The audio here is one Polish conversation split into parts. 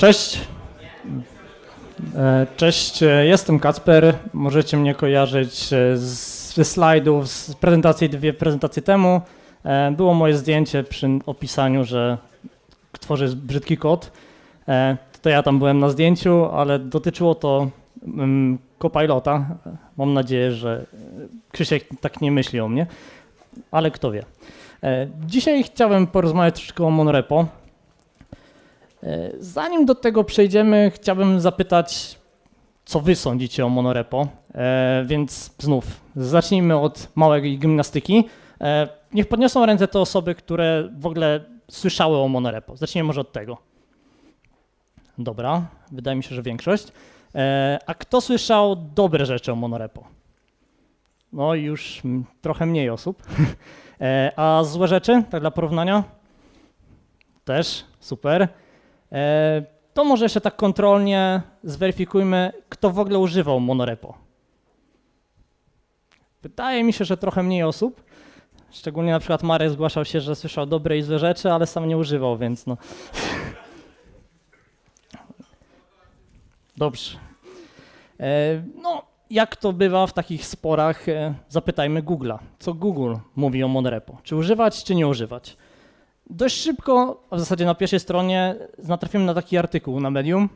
Cześć. E, Cześć, e, jestem Kacper. Możecie mnie kojarzyć e, ze slajdów, z prezentacji dwie prezentacje temu. Było moje zdjęcie przy opisaniu, że tworzę brzydki kod. To ja tam byłem na zdjęciu, ale dotyczyło to mm, Copilota. Mam nadzieję, że Krzysiek tak nie myśli o mnie, ale kto wie. Dzisiaj chciałem porozmawiać troszkę o monorepo. Zanim do tego przejdziemy, chciałbym zapytać, co wy sądzicie o monorepo. E, więc znów, zacznijmy od małej gimnastyki. E, niech podniosą ręce te osoby, które w ogóle słyszały o monorepo. Zacznijmy może od tego. Dobra, wydaje mi się, że większość. E, a kto słyszał dobre rzeczy o monorepo? No już trochę mniej osób. A złe rzeczy, tak dla porównania? Też, super. E, To może jeszcze tak kontrolnie zweryfikujmy, kto w ogóle używał monorepo. Wydaje mi się, że trochę mniej osób. Szczególnie na przykład Marek zgłaszał się, że słyszał dobre i złe rzeczy, ale sam nie używał, więc no. Dobrze. E, No, jak to bywa w takich sporach, e, zapytajmy Google'a. Co Google mówi o monorepo? Czy używać, czy nie używać? Dość szybko, a w zasadzie na pierwszej stronie, natrafimy na taki artykuł na Medium.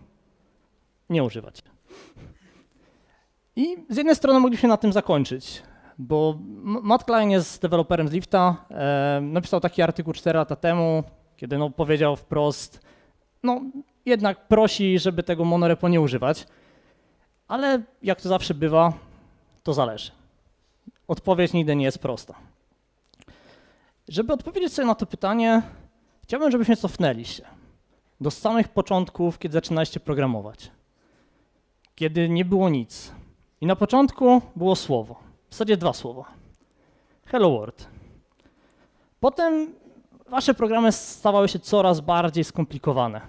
Nie używać. I z jednej strony mogliśmy na tym zakończyć, bo Matt Klein jest deweloperem z Lifta. E, napisał taki artykuł 4 lata temu, kiedy no, powiedział wprost, no jednak prosi, żeby tego monorepo nie używać. Ale jak to zawsze bywa, to zależy. Odpowiedź nigdy nie jest prosta. Żeby odpowiedzieć sobie na to pytanie, chciałbym, żebyśmy cofnęli się do samych początków, kiedy zaczynaliście programować. Kiedy nie było nic. I na początku było słowo. W zasadzie dwa słowa. Hello World. Potem wasze programy stawały się coraz bardziej skomplikowane.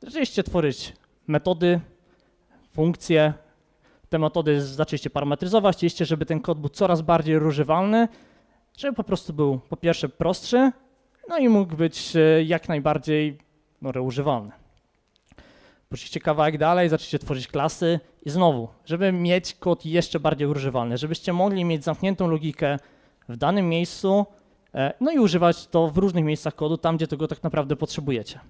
Zaczęliście tworzyć metody, funkcje. Te metody zaczęliście parametryzować, chcieliście, żeby ten kod był coraz bardziej używalny, żeby po prostu był po pierwsze prostszy, no i mógł być e, jak najbardziej no, reużywalny. Poszliście kawałek dalej, zaczęliście tworzyć klasy i znowu, żeby mieć kod jeszcze bardziej używalny, żebyście mogli mieć zamkniętą logikę w danym miejscu, e, no i używać to w różnych miejscach kodu, tam gdzie tego tak naprawdę potrzebujecie.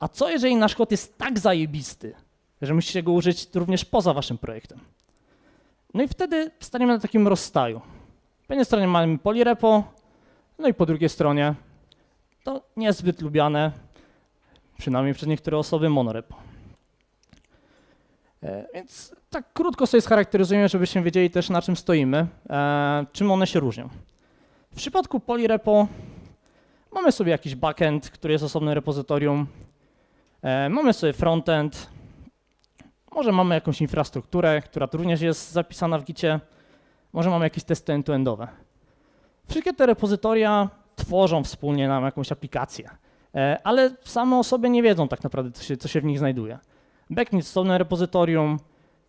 A co jeżeli nasz kod jest tak zajebisty, że musicie go użyć również poza waszym projektem? No i wtedy staniemy na takim rozstaju. Po jednej stronie mamy polirepo, no i po drugiej stronie to niezbyt lubiane, przynajmniej przez niektóre osoby, monorepo. E, Więc tak krótko sobie scharakteryzujemy, żebyśmy wiedzieli też na czym stoimy, e, czym one się różnią. W przypadku polirepo mamy sobie jakiś backend, który jest osobnym repozytorium, e, mamy sobie frontend, może mamy jakąś infrastrukturę, która również jest zapisana w gicie, może mamy jakieś testy end-to-endowe. Wszystkie te repozytoria tworzą wspólnie nam jakąś aplikację, e, ale same o sobie nie wiedzą tak naprawdę, co się, co się w nich znajduje. Backend jest osobne repozytorium,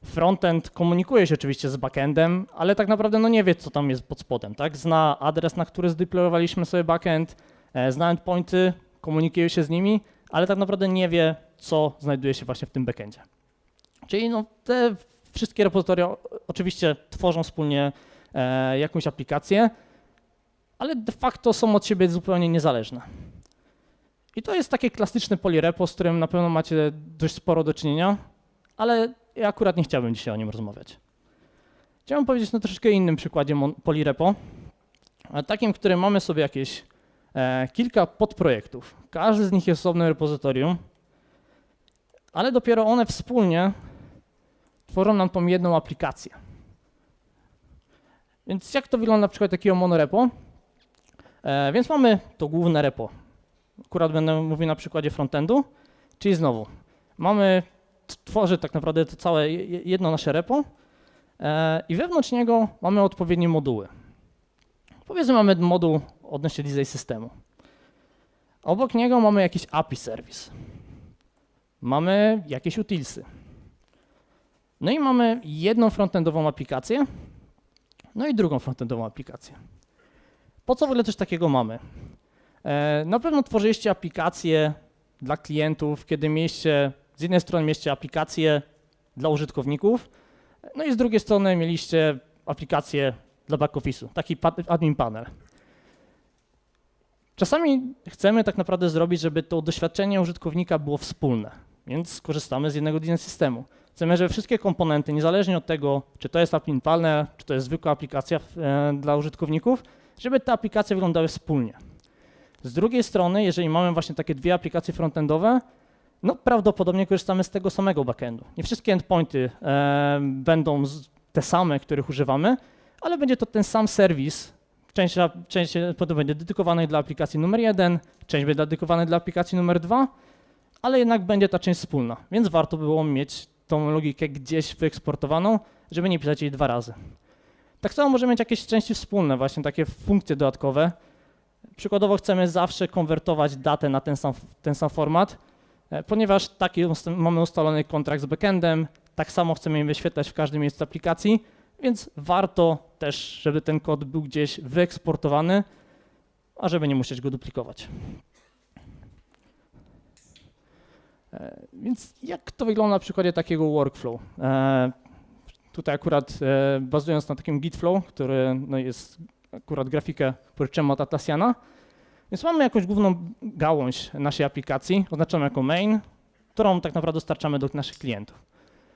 frontend komunikuje się oczywiście z backendem, ale tak naprawdę no nie wie, co tam jest pod spodem. Tak? Zna adres, na który zdeployowaliśmy sobie backend, e, zna endpointy, komunikuje się z nimi, ale tak naprawdę nie wie, co znajduje się właśnie w tym backendzie. Czyli no, te wszystkie repozytoria oczywiście tworzą wspólnie e, jakąś aplikację, ale de facto są od siebie zupełnie niezależne. I to jest takie klasyczne polirepo, z którym na pewno macie dość sporo do czynienia, ale ja akurat nie chciałbym dzisiaj o nim rozmawiać. Chciałbym powiedzieć na troszeczkę innym przykładzie polirepo, takim, w którym mamy sobie jakieś e, kilka podprojektów. Każdy z nich jest osobnym repozytorium, ale dopiero one wspólnie tworzą nam tą jedną aplikację. Więc jak to wygląda na przykład takiego monorepo? E, więc mamy to główne repo. Akurat będę mówił na przykładzie frontendu, czyli znowu mamy, tworzy tak naprawdę to całe je- je- jedno nasze repo e, i wewnątrz niego mamy odpowiednie moduły. Powiedzmy mamy moduł odnośnie design systemu. Obok niego mamy jakiś API service. Mamy jakieś utilsy. No i mamy jedną frontendową aplikację, no i drugą frontendową aplikację. Po co w ogóle coś takiego mamy? E, Na pewno tworzyliście aplikacje dla klientów, kiedy mieliście, z jednej strony mieliście aplikacje dla użytkowników, no i z drugiej strony mieliście aplikacje dla back-office'u, taki pa- admin panel. Czasami chcemy tak naprawdę zrobić, żeby to doświadczenie użytkownika było wspólne, więc korzystamy z jednego design systemu. Chcemy, żeby wszystkie komponenty, niezależnie od tego, czy to jest admin panel, czy to jest zwykła aplikacja e, dla użytkowników, żeby te aplikacje wyglądały wspólnie. Z drugiej strony, jeżeli mamy właśnie takie dwie aplikacje frontendowe, no prawdopodobnie korzystamy z tego samego backendu. Nie wszystkie endpointy e, będą te same, których używamy, ale będzie to ten sam serwis. Część, część będzie dedykowanej dla aplikacji numer jeden, część będzie dedykowanej dla aplikacji numer dwa, ale jednak będzie ta część wspólna, więc warto było mieć tą logikę gdzieś wyeksportowaną, żeby nie pisać jej dwa razy. Tak samo możemy mieć jakieś części wspólne, właśnie takie funkcje dodatkowe. Przykładowo chcemy zawsze konwertować datę na ten sam, ten sam format, e, ponieważ taki mamy ustalony kontrakt z backendem, tak samo chcemy je wyświetlać w każdym miejscu aplikacji, więc warto też, żeby ten kod był gdzieś wyeksportowany, a żeby nie musieć go duplikować. E, Więc jak to wygląda na przykładzie takiego workflow? E, Tutaj akurat e, bazując na takim Gitflow, który no, jest akurat grafikę pożyczyłem od Atlassiana, więc mamy jakąś główną gałąź naszej aplikacji, oznaczoną jako main, którą tak naprawdę dostarczamy do naszych klientów.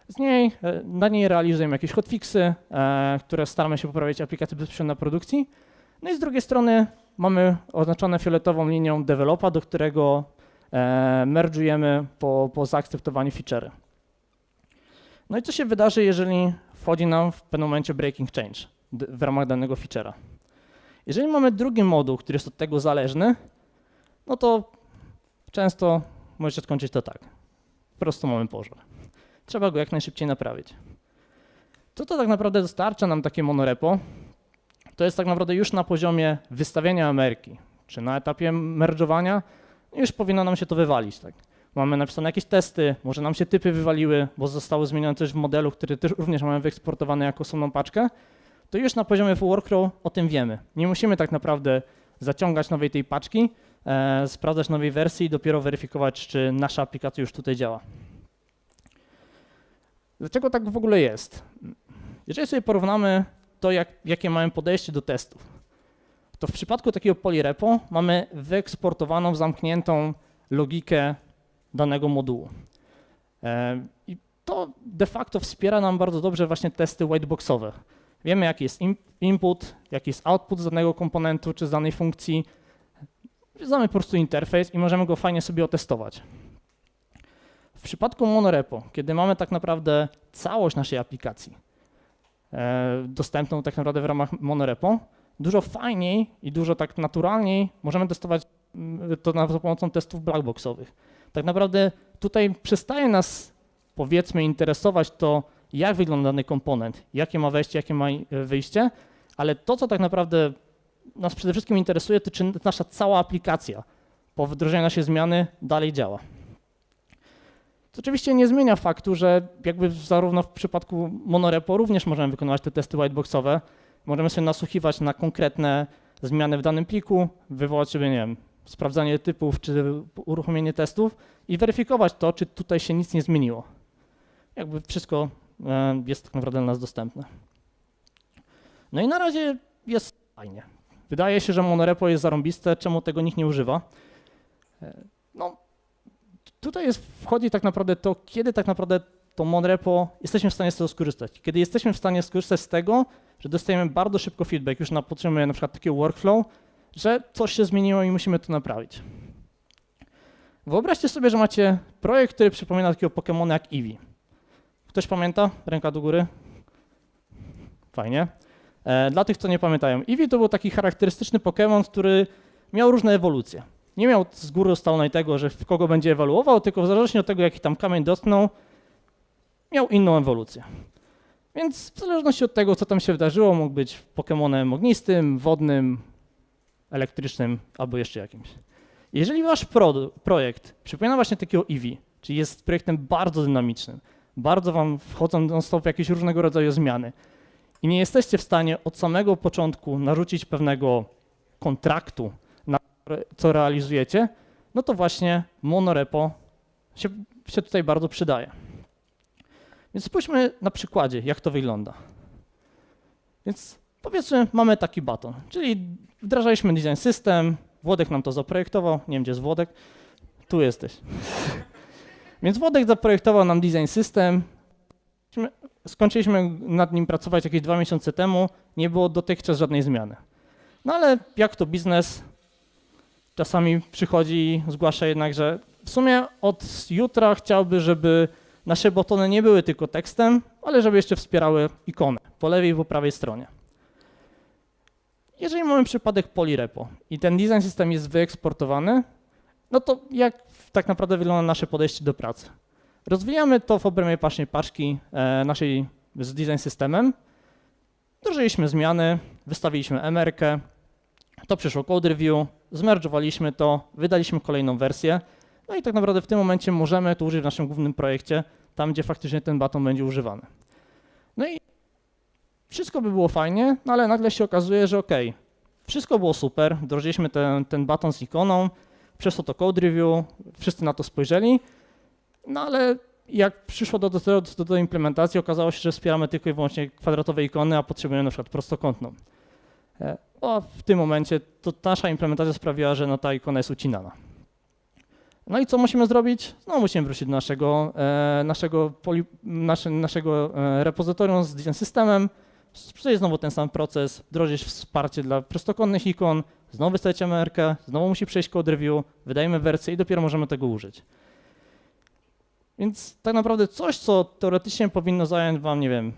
Z niej, e, na niej realizujemy jakieś hotfixy, e, które staramy się poprawić aplikację bezpośrednio na produkcji. No i z drugiej strony mamy oznaczone fioletową linią developa, do którego e, merge'ujemy po, po zaakceptowaniu feature'y. No i co się wydarzy, jeżeli wchodzi nam w pewnym momencie breaking change w ramach danego feature'a? Jeżeli mamy drugi moduł, który jest od tego zależny, no to często może się skończyć to tak. Po prostu mamy pożar. Trzeba go jak najszybciej naprawić. Co to tak naprawdę dostarcza nam takie monorepo? To jest tak naprawdę już na poziomie wystawiania Ameryki, czy na etapie merge'owania, już powinno nam się to wywalić. Tak? Mamy napisane jakieś testy, może nam się typy wywaliły, bo zostały zmienione coś w modelu, który też również mamy wyeksportowany jako osobną paczkę, to już na poziomie workflow o tym wiemy. Nie musimy tak naprawdę zaciągać nowej tej paczki, e, sprawdzać nowej wersji i dopiero weryfikować, czy nasza aplikacja już tutaj działa. Dlaczego tak w ogóle jest? Jeżeli sobie porównamy to, jak, jakie mamy podejście do testów, to w przypadku takiego polyrepo mamy wyeksportowaną, zamkniętą logikę danego modułu. E, I to de facto wspiera nam bardzo dobrze właśnie testy whiteboxowe. Wiemy, jaki jest in- input, jaki jest output z danego komponentu czy z danej funkcji. Znamy po prostu interfejs i możemy go fajnie sobie otestować. W przypadku monorepo, kiedy mamy tak naprawdę całość naszej aplikacji e, dostępną tak naprawdę w ramach monorepo, dużo fajniej i dużo tak naturalniej możemy testować mm, to za pomocą testów blackboxowych. Tak naprawdę tutaj przestaje nas, powiedzmy, interesować to, jak wygląda dany komponent, jakie ma wejście, jakie ma e, wyjście, ale to, co tak naprawdę nas przede wszystkim interesuje, to czy nasza cała aplikacja po wdrożeniu naszej zmiany dalej działa. To oczywiście nie zmienia faktu, że jakby zarówno w przypadku monorepo również możemy wykonywać te testy whiteboxowe, możemy sobie nasłuchiwać na konkretne zmiany w danym pliku, wywołać sobie, nie wiem, sprawdzanie typów czy uruchomienie testów i weryfikować to, czy tutaj się nic nie zmieniło. Jakby wszystko e, jest tak naprawdę dla nas dostępne. No i na razie jest fajnie. Wydaje się, że monorepo jest zarąbiste, czemu tego nikt nie używa. E, No, tutaj jest, wchodzi tak naprawdę to, kiedy tak naprawdę to monorepo jesteśmy w stanie z tego skorzystać. Kiedy jesteśmy w stanie skorzystać z tego, że dostajemy bardzo szybko feedback już na potrzeby na przykład takiego workflow, że coś się zmieniło i musimy to naprawić. Wyobraźcie sobie, że macie projekt, który przypomina takiego Pokemona jak Eevee. Ktoś pamięta? Ręka do góry. Fajnie. E, dla tych, co nie pamiętają, Eevee to był taki charakterystyczny Pokémon, który miał różne ewolucje. Nie miał z góry ustalonej tego, że w kogo będzie ewoluował, tylko w zależności od tego, jaki tam kamień dotknął, miał inną ewolucję. Więc w zależności od tego, co tam się wydarzyło, mógł być Pokemonem ognistym, wodnym, elektrycznym albo jeszcze jakimś. Jeżeli wasz pro, projekt przypomina właśnie takiego Eevee, czyli jest projektem bardzo dynamicznym, bardzo wam wchodzą non-stop jakieś różnego rodzaju zmiany i nie jesteście w stanie od samego początku narzucić pewnego kontraktu na co realizujecie, no to właśnie monorepo się, się tutaj bardzo przydaje. Więc spójrzmy na przykładzie, jak to wygląda. Więc powiedzmy, mamy taki baton, czyli wdrażaliśmy design system, Włodek nam to zaprojektował, nie wiem gdzie jest Włodek, tu jesteś. Więc Włodek zaprojektował nam design system, skończyliśmy nad nim pracować jakieś dwa miesiące temu, nie było dotychczas żadnej zmiany. No ale jak to biznes, czasami przychodzi i zgłasza jednak, że w sumie od jutra chciałby, żeby nasze botony nie były tylko tekstem, ale żeby jeszcze wspierały ikonę po lewej i po prawej stronie. Jeżeli mamy przypadek Polirepo i ten design system jest wyeksportowany, no to jak tak naprawdę wygląda nasze podejście do pracy? Rozwijamy to w obrębie pacznej paczki e, naszej z design systemem. Wdrożyliśmy zmiany, wystawiliśmy MR-kę, to przyszło code review, zmerdżowaliśmy to, wydaliśmy kolejną wersję. No i tak naprawdę w tym momencie możemy to użyć w naszym głównym projekcie, tam gdzie faktycznie ten baton będzie używany. No i wszystko by było fajnie, no ale nagle się okazuje, że ok, wszystko było super, wdrożyliśmy ten, ten baton z ikoną, przeszło to code review, wszyscy na to spojrzeli, no ale jak przyszło do, do, do, do implementacji, okazało się, że wspieramy tylko i wyłącznie kwadratowe ikony, a potrzebujemy na przykład prostokątną. E, O, w tym momencie to nasza implementacja sprawiła, że no, ta ikona jest ucinana. No i co musimy zrobić? No musimy wrócić do naszego, e, naszego, poli, nasze, naszego e, repozytorium z design systemem, przejść znowu ten sam proces, wdrożyć wsparcie dla prostokątnych ikon, znowu wystawić MR-kę, znowu musi przejść code review, wydajemy wersję i dopiero możemy tego użyć. Więc tak naprawdę coś, co teoretycznie powinno zająć wam, nie wiem,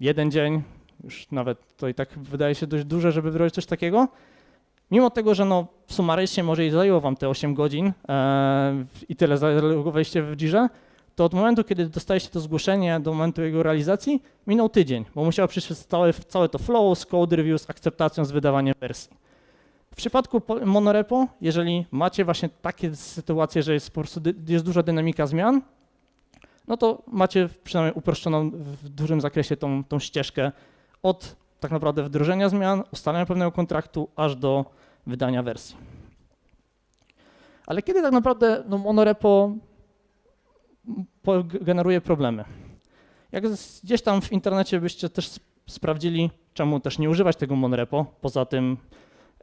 jeden dzień, już nawet to i tak wydaje się dość duże, żeby wdrożyć coś takiego, mimo tego, że no sumarycznie może i zajęło wam te 8 godzin e, i tyle zalogowaliście w Jirze, to od momentu, kiedy dostaliście to zgłoszenie do momentu jego realizacji, minął tydzień, bo musiało przyjść całe, całe to flow z code review, z akceptacją, z wydawaniem wersji. W przypadku po- monorepo, jeżeli macie właśnie takie sytuacje, że jest po prostu jest duża dynamika zmian, no to macie przynajmniej uproszczoną w dużym zakresie tą, tą ścieżkę od tak naprawdę wdrożenia zmian, ustalenia pewnego kontraktu, aż do wydania wersji. Ale kiedy tak naprawdę no, monorepo po- generuje problemy? Jak gdzieś tam w internecie byście też sp- sprawdzili, czemu też nie używać tego monorepo, poza tym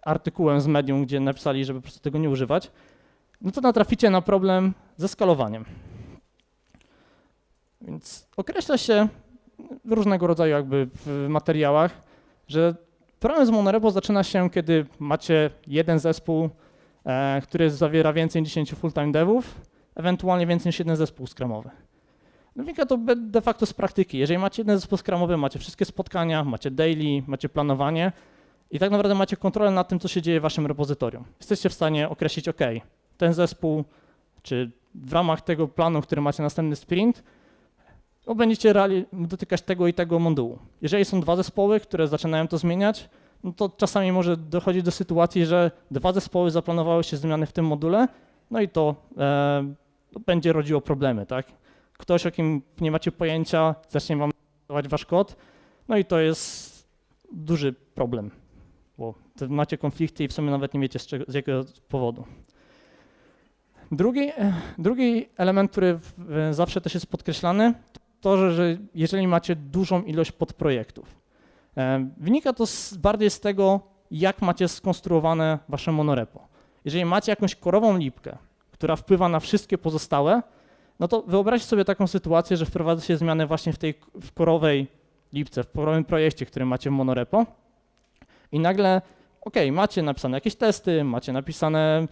artykułem z medium, gdzie napisali, żeby po prostu tego nie używać, no to natraficie na problem ze skalowaniem. Więc określa się różnego rodzaju jakby w materiałach, że problem z monorepo zaczyna się, kiedy macie jeden zespół, e, który zawiera więcej niż 10 full-time devów, ewentualnie więcej niż jeden zespół skramowy. No wynika to de facto z praktyki. Jeżeli macie jeden zespół skramowy, macie wszystkie spotkania, macie daily, macie planowanie i tak naprawdę macie kontrolę nad tym, co się dzieje w waszym repozytorium. Jesteście w stanie określić, OK, ten zespół, czy w ramach tego planu, który macie następny sprint, no będziecie dotykać tego i tego modułu. Jeżeli są dwa zespoły, które zaczynają to zmieniać, no to czasami może dochodzić do sytuacji, że dwa zespoły zaplanowały się zmiany w tym module, no i to e, będzie rodziło problemy, tak? Ktoś, o kim nie macie pojęcia, zacznie wam dawać wasz kod, no i to jest duży problem, bo macie konflikty i w sumie nawet nie wiecie z, czego, z jakiego powodu. Drugi, e, drugi element, który zawsze też jest podkreślany, to, że, że jeżeli macie dużą ilość podprojektów. E, Wynika to z, bardziej z tego, jak macie skonstruowane wasze monorepo. Jeżeli macie jakąś korową lipkę, która wpływa na wszystkie pozostałe, no to wyobraźcie sobie taką sytuację, że wprowadza się zmiany właśnie w tej w korowej lipce, w korowym projekcie, który macie w monorepo i nagle, ok, macie napisane jakieś testy, macie napisane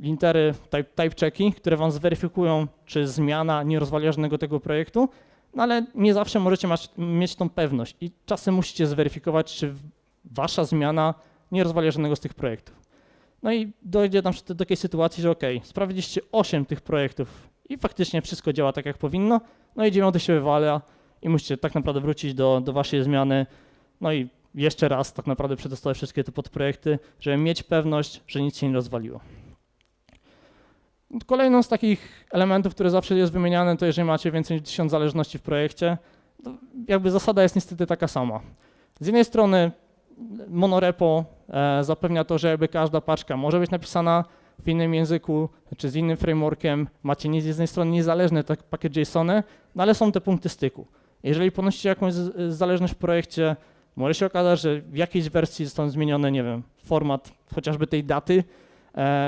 lintery, type, type checki, które wam zweryfikują, czy zmiana nie rozwala żadnego tego projektu, no ale nie zawsze możecie mać, mieć tą pewność i czasem musicie zweryfikować, czy wasza zmiana nie rozwala żadnego z tych projektów. No i dojdzie tam do takiej sytuacji, że ok, sprawdziliście 8 tych projektów i faktycznie wszystko działa tak, jak powinno, no i dziewiąty się wywala i musicie tak naprawdę wrócić do, do waszej zmiany, no i jeszcze raz tak naprawdę przetestować wszystkie te podprojekty, żeby mieć pewność, że nic się nie rozwaliło. Kolejną z takich elementów, które zawsze jest wymieniane, to jeżeli macie więcej niż 1000 zależności w projekcie, to jakby zasada jest niestety taka sama. Z jednej strony monorepo e, zapewnia to, że jakby każda paczka może być napisana w innym języku czy z innym frameworkiem. Macie z jednej strony niezależne tak pakiet JSONy, no ale są te punkty styku. Jeżeli ponosicie jakąś zależność w projekcie, może się okazać, że w jakiejś wersji został zmieniony, nie wiem, format chociażby tej daty,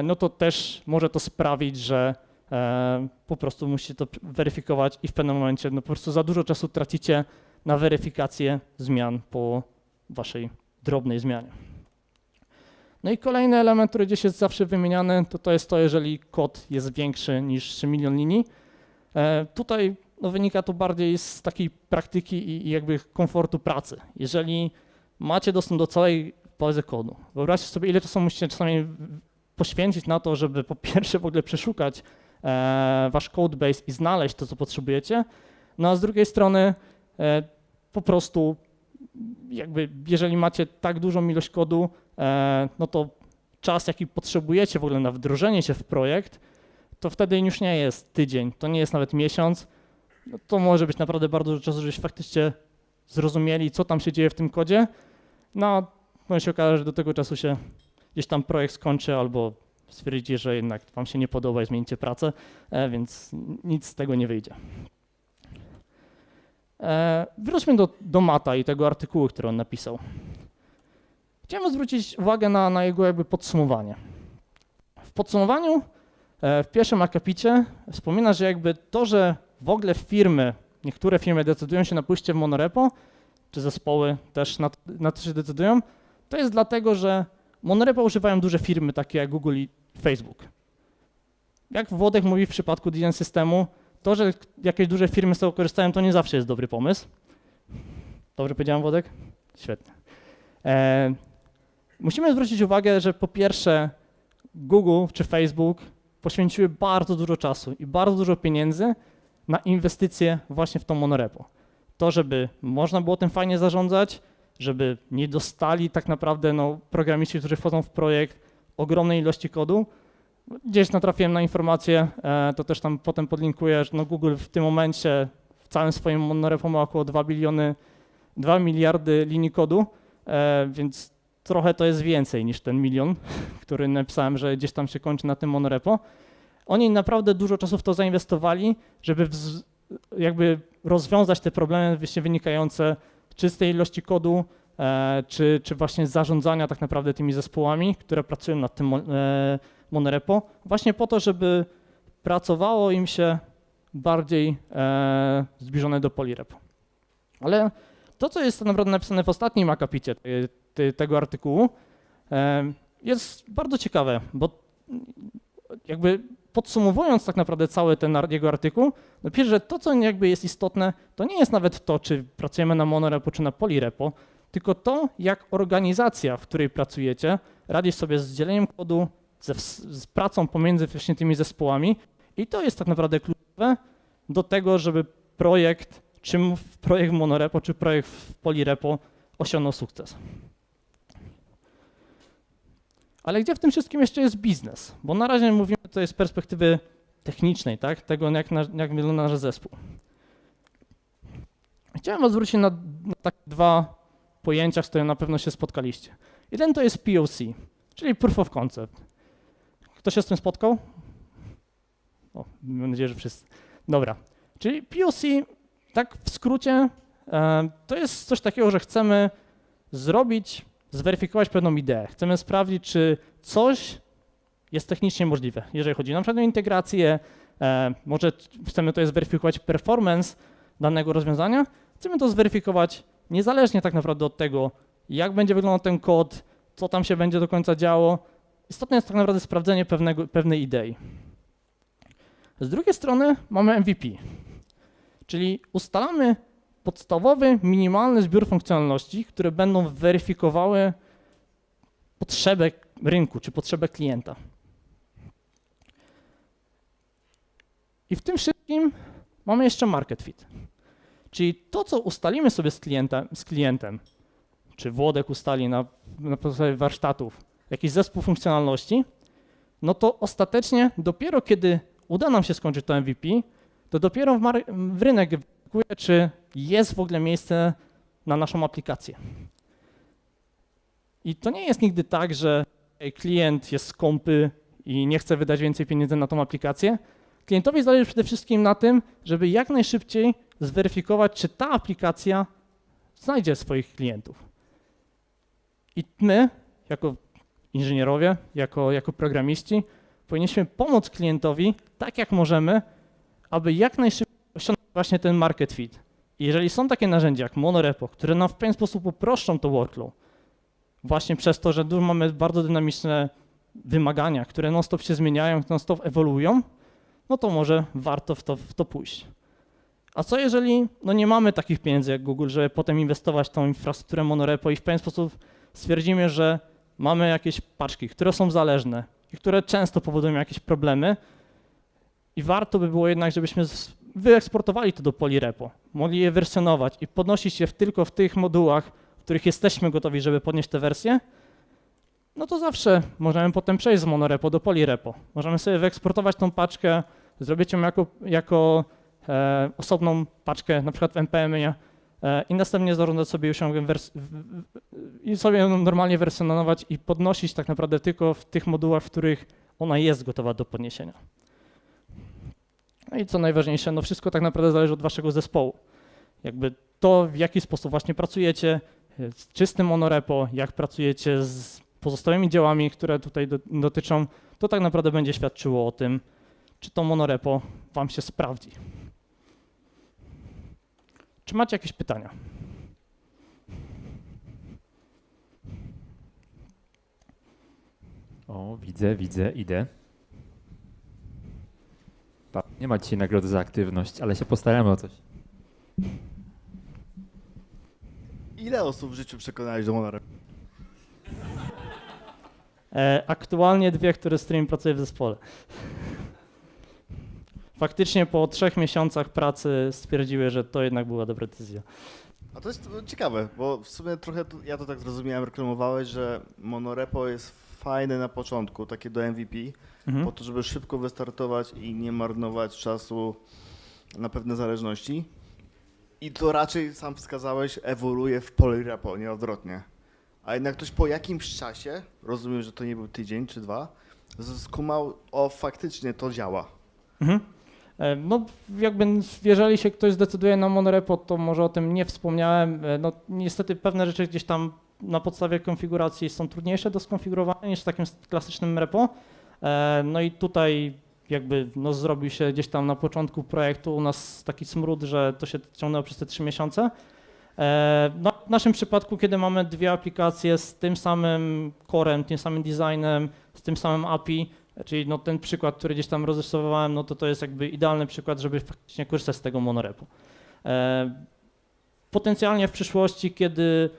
no to też może to sprawić, że e, po prostu musicie to weryfikować i w pewnym momencie no po prostu za dużo czasu tracicie na weryfikację zmian po waszej drobnej zmianie. No i kolejny element, który gdzieś jest zawsze wymieniany, to to jest to, jeżeli kod jest większy niż 3 milion linii. E, tutaj no, wynika to bardziej z takiej praktyki i, i jakby komfortu pracy. Jeżeli macie dostęp do całej bazy kodu, wyobraźcie sobie, ile czasu musicie czasami poświęcić na to, żeby po pierwsze w ogóle przeszukać e, wasz codebase i znaleźć to, co potrzebujecie, no a z drugiej strony e, po prostu jakby jeżeli macie tak dużą ilość kodu, e, no to czas, jaki potrzebujecie w ogóle na wdrożenie się w projekt, to wtedy już nie jest tydzień, to nie jest nawet miesiąc, no to może być naprawdę bardzo dużo czasu, żebyście faktycznie zrozumieli, co tam się dzieje w tym kodzie, no może się okazać, że do tego czasu się gdzieś tam projekt skończy albo stwierdzicie, że jednak wam się nie podoba i zmienicie pracę, e, więc nic z tego nie wyjdzie. E, Wróćmy do, do Mata i tego artykułu, który on napisał. Chciałem zwrócić uwagę na, na jego jakby podsumowanie. W podsumowaniu e, w pierwszym akapicie wspomina, że jakby to, że w ogóle firmy, niektóre firmy decydują się na pójście w monorepo, czy zespoły też na, na to się decydują, to jest dlatego, że monorepo używają duże firmy takie jak Google i Facebook. Jak Włodek mówi w przypadku design systemu, to, że jakieś duże firmy z tego korzystają, to nie zawsze jest dobry pomysł. Dobrze powiedziałem, Wodek? Świetnie. E, musimy zwrócić uwagę, że po pierwsze Google czy Facebook poświęciły bardzo dużo czasu i bardzo dużo pieniędzy na inwestycje właśnie w to monorepo. To, żeby można było tym fajnie zarządzać, żeby nie dostali tak naprawdę no, programiści, którzy wchodzą w projekt, ogromnej ilości kodu, Gdzieś natrafiłem na informację, e, to też tam potem podlinkuję, że no Google w tym momencie w całym swoim monorepo ma około 2 biliony, 2 miliardy linii kodu, e, więc trochę to jest więcej niż ten milion, który napisałem, że gdzieś tam się kończy na tym monorepo. Oni naprawdę dużo czasu w to zainwestowali, żeby jakby rozwiązać te problemy wynikające czy z tej ilości kodu, e, czy, czy właśnie zarządzania tak naprawdę tymi zespołami, które pracują nad tym mo- e, monorepo, właśnie po to, żeby pracowało im się bardziej e, zbliżone do polirepo. Ale to, co jest tak naprawdę napisane w ostatnim akapicie te, te, tego artykułu, jest bardzo ciekawe, bo jakby podsumowując tak naprawdę cały ten jego artykuł, no że to, co jakby jest istotne, to nie jest nawet to, czy pracujemy na monorepo, czy na polirepo, tylko to, jak organizacja, w której pracujecie, radzi sobie z dzieleniem kodu, ze, z pracą pomiędzy właśnie tymi zespołami i to jest tak naprawdę kluczowe do tego, żeby projekt, czy m- projekt monorepo, czy projekt w polirepo osiągnął sukces. Ale gdzie w tym wszystkim jeszcze jest biznes? Bo na razie mówimy tutaj z perspektywy technicznej, tak? tego jak, na, jak wygląda nasz zespół. Chciałem was zwrócić na, na takie dwa pojęcia, z którymi na pewno się spotkaliście. Jeden to jest POC, czyli Proof of Concept. Kto się z tym spotkał? O, mam nadzieję, że wszyscy. Dobra. Czyli POC, tak w skrócie, e, to jest coś takiego, że chcemy zrobić, zweryfikować pewną ideę. Chcemy sprawdzić, czy coś jest technicznie możliwe. Jeżeli chodzi na przykład o integrację, e, może chcemy to zweryfikować performance danego rozwiązania, chcemy to zweryfikować niezależnie tak naprawdę od tego, jak będzie wyglądał ten kod, co tam się będzie do końca działo, Istotne jest tak naprawdę sprawdzenie pewnego, pewnej idei. Z drugiej strony mamy MVP, czyli ustalamy podstawowy, minimalny zbiór funkcjonalności, które będą weryfikowały potrzebę rynku czy potrzebę klienta. I w tym wszystkim mamy jeszcze market fit, czyli to, co ustalimy sobie z klientem, z klientem czy Włodek ustali na, na podstawie warsztatów, jakiś zespół funkcjonalności, no to ostatecznie dopiero kiedy uda nam się skończyć to MVP, to dopiero w, w rynek weryfikuje, czy jest w ogóle miejsce na naszą aplikację. I to nie jest nigdy tak, że klient jest skąpy i nie chce wydać więcej pieniędzy na tą aplikację. Klientowi zależy przede wszystkim na tym, żeby jak najszybciej zweryfikować, czy ta aplikacja znajdzie swoich klientów. I my, jako inżynierowie, jako, jako programiści, powinniśmy pomóc klientowi tak jak możemy, aby jak najszybciej właśnie ten market fit. Jeżeli są takie narzędzia jak Monorepo, które nam w pewien sposób uproszczą to workflow, właśnie przez to, że dużo mamy bardzo dynamiczne wymagania, które non-stop się zmieniają, non-stop ewoluują, no to może warto w to, w to pójść. A co jeżeli no nie mamy takich pieniędzy jak Google, żeby potem inwestować w tą infrastrukturę monorepo i w pewien sposób stwierdzimy, że mamy jakieś paczki, które są zależne i które często powodują jakieś problemy i warto by było jednak, żebyśmy wyeksportowali to do Polirepo, mogli je wersjonować i podnosić je tylko w tych modułach, w których jesteśmy gotowi, żeby podnieść te wersje, no to zawsze możemy potem przejść z monorepo do Polirepo. Możemy sobie wyeksportować tą paczkę, zrobić ją jako, jako e, osobną paczkę, na przykład w npm e, i następnie zarządzać sobie już ją wers- w, w, i sobie ją normalnie wersjonować i podnosić tak naprawdę tylko w tych modułach, w których ona jest gotowa do podniesienia. No i co najważniejsze, no wszystko tak naprawdę zależy od waszego zespołu. Jakby to, w jaki sposób właśnie pracujecie e, z czystym monorepo, jak pracujecie z pozostałymi działami, które tutaj do, dotyczą, to tak naprawdę będzie świadczyło o tym, czy to monorepo wam się sprawdzi. Czy macie jakieś pytania? O, widzę, widzę, idę. Pa- Nie ma dzisiaj nagrody za aktywność, ale się postaramy o coś. Ile osób w życiu przekonałeś do Monarech? E, aktualnie dwie, które z którymi pracuję w zespole. Faktycznie po trzech miesiącach pracy stwierdziły, że to jednak była dobra decyzja. A to jest to ciekawe, bo w sumie trochę ja to tak zrozumiałem, reklamowałeś, że monorepo jest fajne na początku, takie do MVP, Mhm. po to, żeby szybko wystartować i nie marnować czasu na pewne zależności. I to raczej, sam wskazałeś, ewoluuje w polyrepo, nie odwrotnie. A jednak ktoś po jakimś czasie, rozumiem, że to nie był tydzień czy dwa, skumał, o faktycznie to działa. Mhm. E, No, jakby jeżeli się ktoś zdecyduje na monorepo, to może o tym nie wspomniałem. E, No, niestety pewne rzeczy gdzieś tam na podstawie konfiguracji są trudniejsze do skonfigurowania niż w takim klasycznym repo. E, No i tutaj jakby no, zrobił się gdzieś tam na początku projektu u nas taki smród, że to się ciągnęło przez te trzy miesiące. E, no, w naszym przypadku, kiedy mamy dwie aplikacje z tym samym corem, tym samym designem, z tym samym API, Czyli no ten przykład, który gdzieś tam rozrysowałem, no to to jest jakby idealny przykład, żeby faktycznie korzystać z tego monorepo. E, potencjalnie w przyszłości, kiedy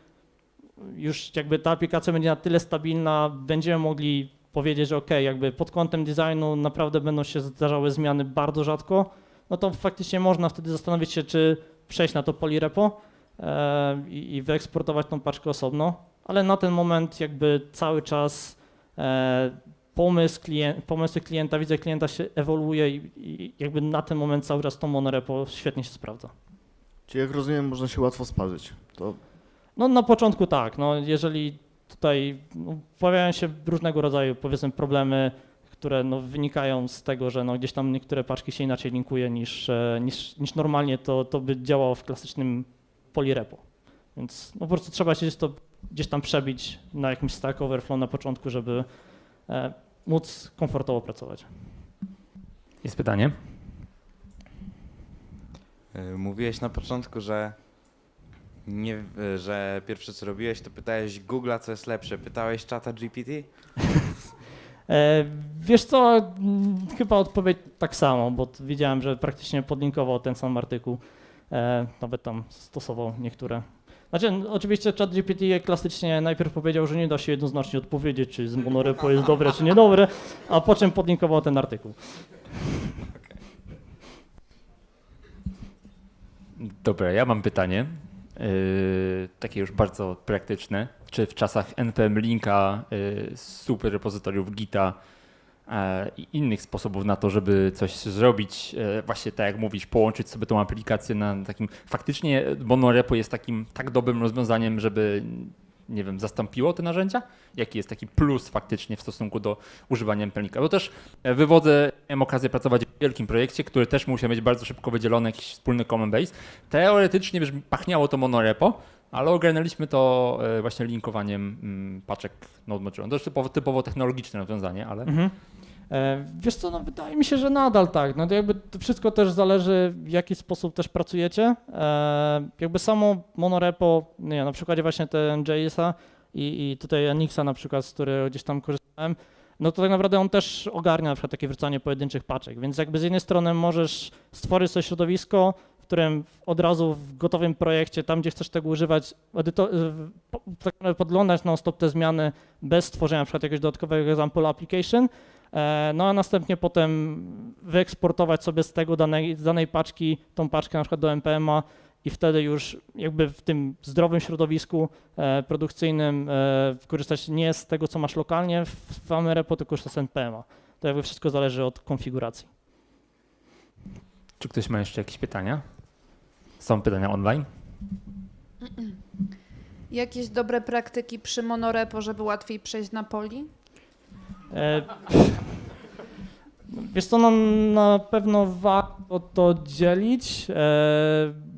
już jakby ta aplikacja będzie na tyle stabilna, będziemy mogli powiedzieć, że ok, jakby pod kątem designu naprawdę będą się zdarzały zmiany bardzo rzadko, no to faktycznie można wtedy zastanowić się, czy przejść na to polirepo e, i, wyeksportować tą paczkę osobno, ale na ten moment jakby cały czas e, pomysł, pomysły klienta, widzę klienta się ewoluuje i, i jakby na ten moment cały czas to monorepo świetnie się sprawdza. Czyli jak rozumiem, można się łatwo sparzyć. To No na początku tak, no jeżeli tutaj no, pojawiają się różnego rodzaju powiedzmy problemy, które no, wynikają z tego, że no, gdzieś tam niektóre paczki się inaczej linkuje niż, e, niż, niż normalnie to, to by działało w klasycznym polirepo. Więc no, po prostu trzeba się to gdzieś tam przebić na jakimś Stack Overflow na początku, żeby e, móc komfortowo pracować. Jest pytanie? Y, Mówiłeś na początku, że nie, y, że pierwsze co robiłeś, to pytałeś Google'a, co jest lepsze. Pytałeś czata GPT? E, wiesz co, chyba odpowiedź tak samo, bo t- widziałem, że praktycznie podlinkował ten sam artykuł, e, nawet tam stosował niektóre. Znaczy, n- oczywiście ChatGPT klasycznie najpierw powiedział, że nie da się jednoznacznie odpowiedzieć, czy z monorepo jest dobre, czy niedobre, a po czym podlinkował ten artykuł. Dobra, ja mam pytanie. Yy, takie już bardzo praktyczne. Czy w czasach npm linka, yy, super repozytoriów Gita e, i innych sposobów na to, żeby coś zrobić, e, właśnie tak jak mówisz, połączyć sobie tą aplikację na takim. Faktycznie monorepo jest takim tak dobrym rozwiązaniem, żeby nie wiem, zastąpiło te narzędzia? Jaki jest taki plus faktycznie w stosunku do używania MPLinka? Bo też e, wywodzę, miałem okazję pracować w wielkim projekcie, który też musiał mieć bardzo szybko wydzielony jakiś wspólny common base. Teoretycznie wiesz, pachniało to monorepo, ale ogarnęliśmy to e, właśnie linkowaniem mm, paczek NodeModular. To jest typowo, typowo technologiczne rozwiązanie, ale Mhm. E, Wiesz co, no wydaje mi się, że nadal tak. No to jakby to wszystko też zależy, w jaki sposób też pracujecie. E, jakby samo monorepo, nie na przykładzie właśnie ten JS-a i, i tutaj Anixa na przykład, z którego gdzieś tam korzystałem, no to tak naprawdę on też ogarnia na przykład takie wrzucanie pojedynczych paczek, więc jakby z jednej strony możesz stworzyć sobie środowisko, w którym od razu w gotowym projekcie, tam gdzie chcesz tego używać, tak podglądać non-stop te zmiany bez stworzenia na przykład jakiegoś dodatkowego example application, No a następnie potem wyeksportować sobie z tego danej, z danej paczki tą paczkę na przykład do NPM-a i wtedy już jakby w tym zdrowym środowisku e, produkcyjnym e, korzystać nie z tego, co masz lokalnie w, w Amerepo, tylko już z NPM-a. To jakby wszystko zależy od konfiguracji. czy ktoś ma jeszcze jakieś pytania? Są pytania online? Jakieś dobre praktyki przy monorepo, żeby łatwiej przejść na poli? E, Wiesz co, no, na pewno warto to dzielić, e,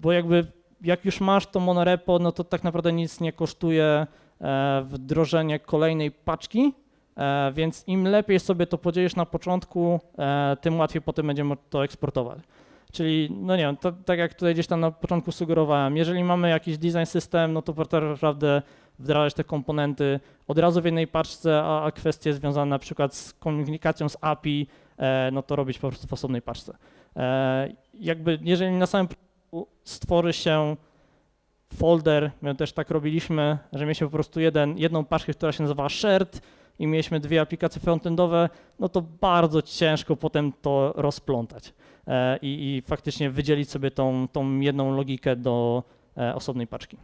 bo jakby jak już masz to monorepo, no to tak naprawdę nic nie kosztuje e, wdrożenie kolejnej paczki, więc im lepiej sobie to podzielisz na początku, tym łatwiej potem będziemy to eksportować. Czyli, no nie wiem, to, tak jak tutaj gdzieś tam na początku sugerowałem, jeżeli mamy jakiś design system, no to tak naprawdę wdrażać te komponenty od razu w jednej paczce, a, a kwestie związane na przykład z komunikacją z API, e, no to robić po prostu w osobnej paczce. E, jakby jeżeli na samym początku stworzy się folder, my też tak robiliśmy, że mieliśmy po prostu jeden, jedną paczkę, która się nazywała shared i mieliśmy dwie aplikacje frontendowe, no to bardzo ciężko potem to rozplątać e, i, i faktycznie wydzielić sobie tą, tą jedną logikę do e, osobnej paczki.